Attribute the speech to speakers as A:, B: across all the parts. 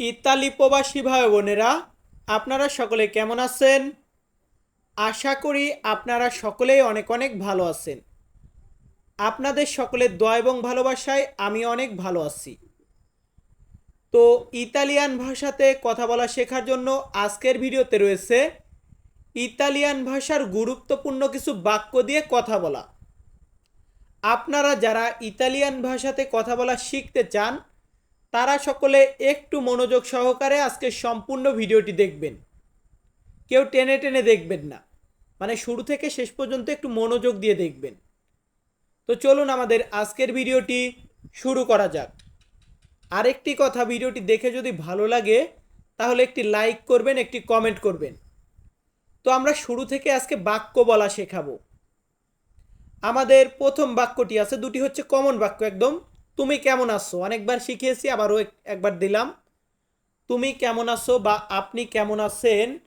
A: Italy প্রবাসী ভাই বোনেরা, আপনারা সকলে কেমন আছেন? আশা করি আপনারা সকলেই অনেক অনেক ভালো আছেন। আপনাদের সকলের দয়া এবং ভালোবাসায় আমি অনেক ভালো আছি। তো ইতালিয়ান ভাষাতে কথা বলা শেখার জন্য আজকের ভিডিওতে রয়েছে ইতালিয়ান ভাষার গুরুত্বপূর্ণ কিছু বাক্য দিয়ে কথা বলা। আপনারা যারা ইতালিয়ান ভাষাতে কথা বলা শিখতে চান তারা সকলে একটু মনোযোগ সহকারে আজকে সম্পূর্ণ ভিডিওটি দেখবেন। কেউ টেনে টেনে দেখবেন না। মানে শুরু থেকে শেষ পর্যন্ত একটু মনোযোগ দিয়ে দেখবেন। তো চলুন আমাদের আজকের ভিডিওটি শুরু করা যাক। আরেকটি কথা ভিডিওটি দেখে যদি ভালো লাগে, তাহলে একটি লাইক করবেন, একটি কমেন্ট করবেন। তো আমরা শুরু থেকে আজকে বাক্য বলা শেখাবো। আমাদের প্রথম বাক্যটি আছে, দুটি হচ্ছে কমন বাক্য একদম। তুমি কেমন আছো? অনেকবার শিখিয়েছি, আবারও একবার দিলাম। তুমি কেমন আছো বা আপনি কেমন আছেন?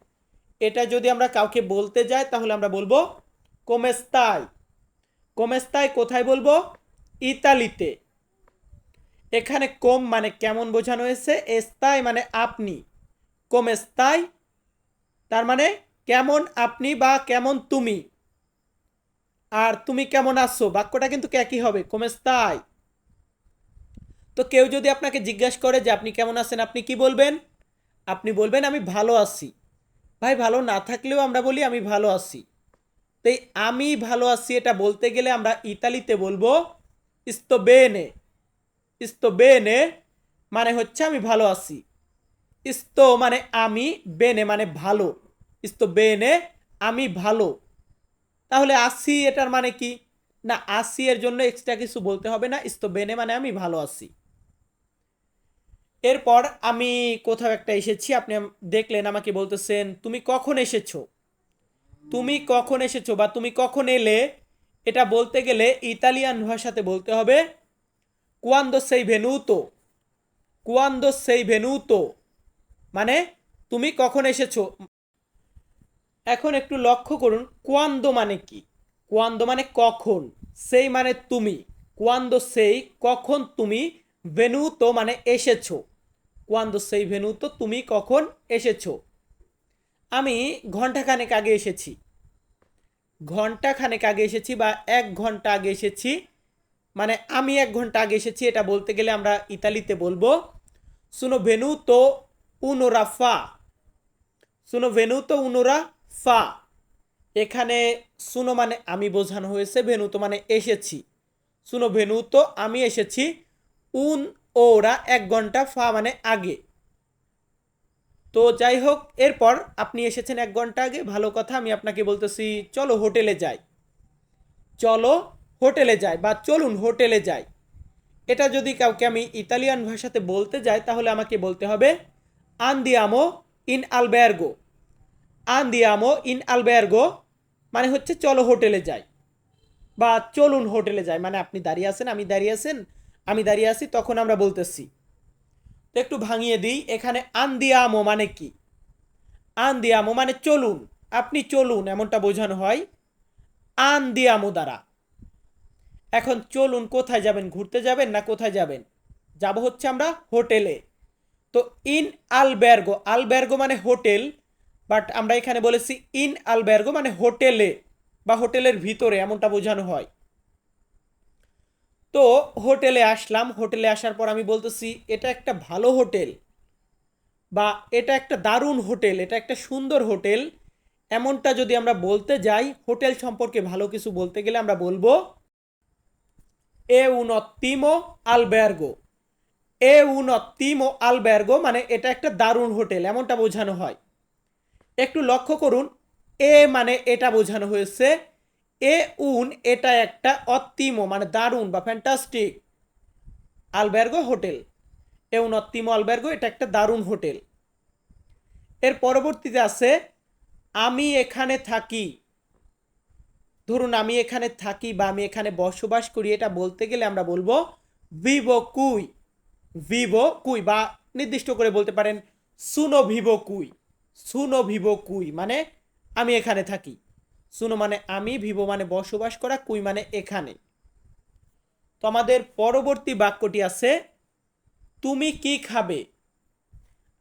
A: এটা যদি আমরা কাউকে বলতে যাই, তাহলে আমরা বলব, কোমেস্তাই। কোমেস্তাই কোথায় বলব? ইতালিতে। এখানে কম মানে কেমন বোঝানো হয়েছে? এস্তাই মানে আপনি। কোমেস্তাই? তার মানে কেমন আপনি বা কেমন তুমি। আর তুমি কেমন আছো? বাক্যটা কিন্তু একই হবে, কোমেস্তাই। তো কেউ যদি আপনাকে জিজ্ঞাসা করে যে আপনি কেমন আছেন, আপনি কি বলবেন? আপনি বলবেন, আমি ভালো আছি। ভাই, ভালো না থাকলেও আমরা বলি, আমি ভালো আছি। তাই আমি ভালো আছি এটা বলতে গেলে আমরা ইতালিতে বলব ইস্তোবেনে ইস্তোবেনে মানে হচ্ছে আমি ভালো আছি। ইস্তো মানে আমি, বেনে মানে ভালো। ইস্তোবেনে আমি ভালো। তাহলে আসি এটার মানে কি? না আসি এর জন্য এক্সট্রা কিছু বলতে হবে না ইস্তোবেনে মানে আমি ভালো আছি। এরপর আমি কোথাও একটা এসেছি, আপনি দেখলেন, আমাকে বলতেছেন, তুমি কখন এসেছ? তুমি কখন এসেছ বা তুমি কখন এলে? এটা বলতে গেলে ইতালিয়ান ভাষাতে বলতে হবে কুয়ান্দো সেই ভেনুতো কুয়ান্দো সেই ভেনুতো মানে তুমি কখন এসেছ? এখন একটু লক্ষ্য করুন কুয়ান্দো মানে কি? কুয়ান্দো মানে কখন? সেই মানে তুমি? কুয়ান্দো সেই কখন তুমি ভেনুতো মানে এসেছ। কুয়ান্দো সেই ভেনুতো, তুমি কখন এসেছ? আমি ঘন্টাখানেক আগে এসেছি। ঘন্টাখানেক আগে এসেছি বা এক ঘণ্টা আগে এসেছি মানে আমি এক ঘণ্টা আগে এসেছি, এটা বলতে গেলে আমরা ইতালিতে বলব। সুনো ভেনুতো উনোরা ফা সুনো ভেনুতো উনোরা ফা এখানে সুনো মানে আমি বোঝানো হয়েছে ভেনু তো মানে এসেছি। সুনো ভেনুতো আমি এসেছি উন ওরা এক ঘণ্টা ফা মানে আগে? তো যাই হোক এরপর আপনি এসেছেন এক ঘণ্টা আগে, ভালো কথা, আমি আপনাকে বলতেছি, চলো হোটেলে যাই। চলো হোটেলে যাই, বা চলুন হোটেলে যাই। এটা যদি কাউকে আমি ইতালিয়ান ভাষাতে বলতে যাই, তাহলে আমাকে বলতে হবে, আন্দিয়ামো ইন আলবেয়ার্গো। আন্দিয়ামো ইন আলবেয়ার্গো মানে হচ্ছে চলো হোটেলে যাই, বা চলুন হোটেলে যাই মানে আপনি দাঁড়িয়ে আছেন, আমি দাঁড়িয়ে আছেন আমি দাঁড়িয়ে আছি, তখন আমরা বলতেছি, তো একটু ভাঙিয়ে দিই, এখানে আন্দিয়ামো মানে কি? আন্দিয়ামো মানে চলুন, আপনি চলুন, এমনটা বোঝানো হয়, আন্দিয়ামো দ্বারা। এখন চলুন, কোথায় যাবেন, ঘুরতে যাবেন না কোথায় যাবেন? যাব হচ্ছে আমরা হোটেলে। তো ইন আলবের্গো আলবের্গো মানে হোটেল, বাট আমরা এখানে বলেছি ইন আলবের্গো মানে হোটেলে, বা হোটেলের ভিতরে, এমনটা বোঝানো হয়। তো হোটেলে আসলাম। হোটেলে আসার পর আমি বলতেছি, এটা একটা ভালো হোটেল বা এটা একটা দারুণ হোটেল, এটা একটা সুন্দর হোটেল। এমনটা যদি আমরা বলতে যাই, হোটেল সম্পর্কে ভালো কিছু বলতে গেলে আমরা বলব, এ ottimo albergo এ ottimo albergo মানে এটা একটা দারুণ হোটেল, এমনটা বোঝানো হয়। একটু লক্ষ্য করুন, এ মানে এটা বোঝানো হয়েছে এ উন এটা একটা অত্তিমো মানে দারুণ বা ফ্যান্টাস্টিক আলবের্গো হোটেল। এ উন অত্তিমো আলবের্গো, এটা একটা দারুণ হোটেল। এর পরবর্তীতে আছে, আমি এখানে থাকি। ধরুন, আমি এখানে থাকি বা আমি এখানে বসবাস করি, এটা বলতে গেলে আমরা বলব ভিভো কুই। ভিভো কুই বা নির্দিষ্ট করে বলতে পারেন, সুনো ভিভো কুই। সুনো ভিভো কুই মানে আমি এখানে থাকি। সুনো মানে আমি ভিভো মানে বসবাস করা কুই মানে এখানে। তো আমাদের পরবর্তী বাক্যটি আছে, তুমি কি খাবে?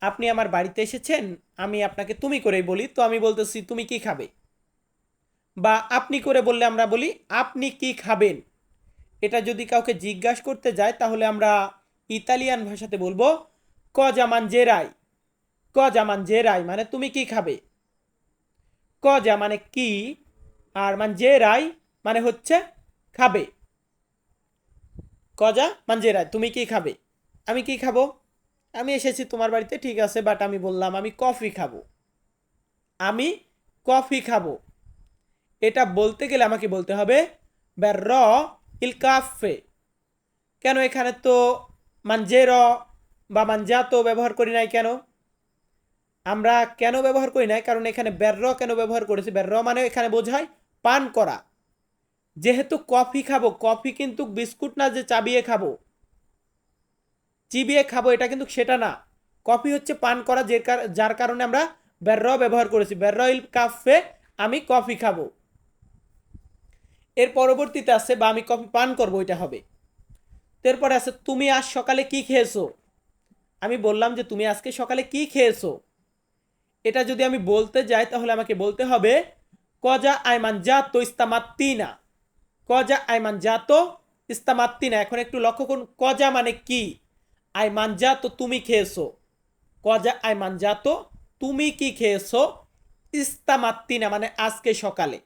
A: আপনি আমার বাড়িতে এসেছেন, আমি আপনাকে তুমি করেই বলি, তো আমি বলতেছি, তুমি কি খাবে? বা আপনি করে বললে আমরা বলি, আপনি কি খাবেন? এটা যদি কাউকে জিজ্ঞাসা করতে যায়, তাহলে আমরা ইতালিয়ান ভাষাতে বলব, ক জামান জেরাই। জামান জেরাই মানে তুমি কি খাবে? কজা মানে কি? আর মানে জেরাই মানে হচ্ছে খাবে। কজা মানজেরাই তুমি কি খাবে? আমি কি খাব? আমি এসেছি তোমার বাড়িতে, ঠিক আছে বাট আমি বললাম, আমি কফি খাব। আমি কফি খাব। এটা বলতে গেলে আমাকে বলতে হবে ব্যার র ইল কাফে কেন এখানে তো মানজের বা মানজাতো ব্যবহার করি নাই কেন? আমরা কেন ব্যবহার করি নাই? কারণ এখানে বের্র কেন ব্যবহার করেছি? বের্র মানে এখানে বোঝায় পান করা। যেহেতু কফি খাব, কফি কিন্তু বিস্কুট না যে চাবিয়ে খাব। চিবিয়ে খাব, এটা কিন্তু সেটা না। কফি হচ্ছে পান করা, যে যার কারণে আমরা বের্র ব্যবহার করেছি। বের্র ইল কাফে, আমি কফি খাব। এর পরবর্তীতে আছে, বা আমি কফি পান করব এটা হবে। এরপরে আছে, তুমি আজ সকালে কি খেয়েছো? আমি বললাম যে, তুমি আজকে সকালে কি খেয়েছো? এটা যদি আমি বলতে যাই, তাহলে আমাকে বলতে হবে, কজা আইমান জাতো ইস্তামাত্তিনা? কজা আইমান জাতো ইস্তামাত্তিনা। এখন একটু লক্ষ্য করুন, কজা মানে কি? আইমান জাতো তুমি খেয়েছো। কজা আইমান জাতো তুমি কি খেয়েছো? ইস্তামাত্তিনা মানে আজকে সকালে।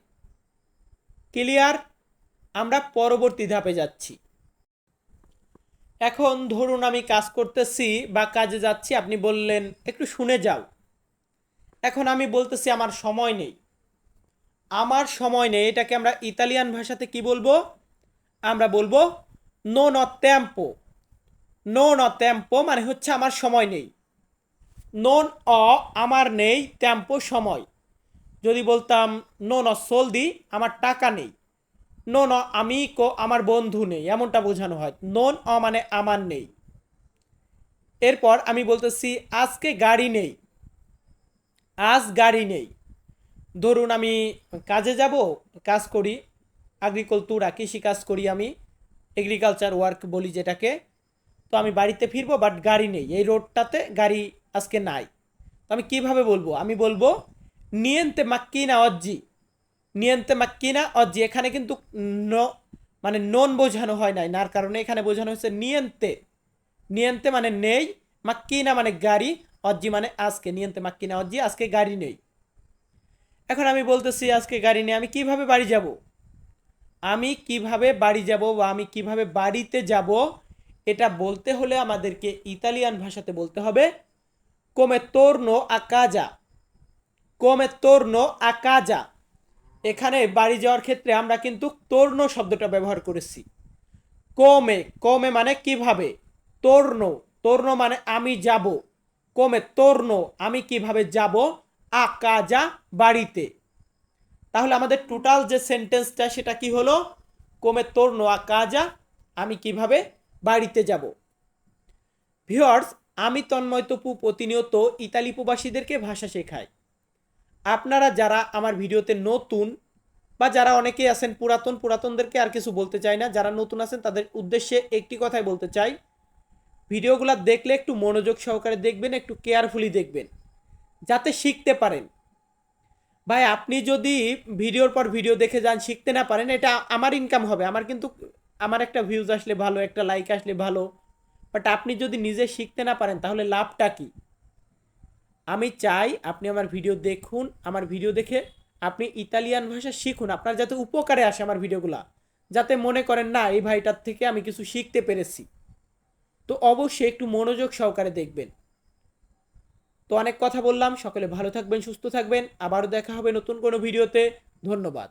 A: ক্লিয়ার? আমরা পরবর্তী ধাপে যাচ্ছি। এখন ধরুন আমি কাজ করতেছি বা কাজে যাচ্ছি, আপনি বললেন, একটু শুনে যাও। এখন আমি বলতেছি আমার সময় নেই। আমার সময় নেই, এটাকে আমরা ইতালিয়ান ভাষাতে কি বলব? আমরা বলব নো ন ত্যাম্পো নো ন ত্যাম্পো মানে হচ্ছে আমার সময় নেই। নন অ আমার নেই ত্যাম্পো সময়। যদি বলতাম নো ন সোলদি আমার টাকা নেই। নো ন আমি কো আমার বন্ধু নেই, এমনটা বোঝানো হয়। নন অ মানে আমার নেই। এরপর আমি বলতেছি, আজকে গাড়ি নেই। আজ গাড়ি নেই। ধরুন আমি কাজে যাব, কাজ করি এগ্রিকালতুরা কৃষি কাজ করি আমি এগ্রিকালচার ওয়ার্ক বলি যেটাকে, তো আমি বাড়িতে ফিরবো বাট গাড়ি নেই। এই রোডটাতে গাড়ি আজকে নাই। তো আমি কীভাবে বলব? আমি বলব, নিয়েন্তে মাক্কিনা অজ্জি। নিয়েন্তে মাক্কিনা অজ্জি। এখানে কিন্তু ন মানে নন বোঝানো হয় নাই। নার কারণে এখানে বোঝানো হচ্ছে নিয়েন্তে। নিয়েন্তে মানে নেই, মাক্কিনা মানে গাড়ি। অজ্জি মানে আজকে, নিয়েন্তে মাক্কিনা অজ্জি, আজকে গাড়ি নেই। এখন আমি বলতেছি, আজকে গাড়ি নেই, আমি কীভাবে বাড়ি যাব? আমি কীভাবে বাড়ি যাব বা আমি কীভাবে বাড়িতে যাব, এটা বলতে হলে আমাদেরকে ইতালিয়ান ভাষাতে বলতে হবে কোমে তোর্নো আকাজা কোমে তোর্নো আকাজা এখানে বাড়ি যাওয়ার ক্ষেত্রে আমরা কিন্তু তোর্ণ শব্দটা ব্যবহার করেছি। কোমে কোমে মানে কীভাবে? তোর্ণ তোর্ণ মানে আমি যাব। কোমে তোর্ণ আমি কীভাবে যাব? আকাজা বাড়িতে। তাহলে আমাদের টোটাল যে সেন্টেন্সটা সেটা কি হলো? কোমে তোর্ণ আকাজা আমি কীভাবে বাড়িতে যাব? ভিওর্স আমি তন্ময় তপু প্রতিনিয়ত ইতালি প্রবাসীদেরকে ভাষা শেখাই। আপনারা যারা আমার ভিডিওতে নতুন, বা যারা অনেকেই আছেন পুরাতন, পুরাতনদেরকে আর কিছু বলতে চাই না, যারা নতুন আছেন, তাদের উদ্দেশ্যে একটি কথাই বলতে চাই। ভিডিওগুলো দেখলে একটু মনোযোগ সহকারে দেখবেন, একটু কেয়ারফুলি দেখবেন, যাতে শিখতে পারেন। ভাই, আপনি যদি ভিডিওর পর ভিডিও দেখে যান, শিখতে না পারেন, এটা আমার ইনকাম হবে। আমার কিন্তু, আমার একটা ভিউজ আসলে ভালো, একটা লাইক আসলে ভালো। বাট আপনি যদি নিজে শিখতে না পারেন, তাহলে লাভটা কী? আমি চাই আপনি আমার ভিডিও দেখুন, আমার ভিডিও দেখে আপনি ইতালিয়ান ভাষা শিখুন। আপনার যাতে উপকারে আসে আমার ভিডিওগুলা, যাতে মনে করেন, না, এই ভাইটার থেকে আমি কিছু শিখতে পেরেছি। তো অবশ্যই একটু মনোযোগ সহকারে দেখবেন। তো অনেক কথা বললাম, সকলে ভালো থাকবেন, সুস্থ থাকবেন, আবারও দেখা হবে নতুন কোনো ভিডিওতে, ধন্যবাদ।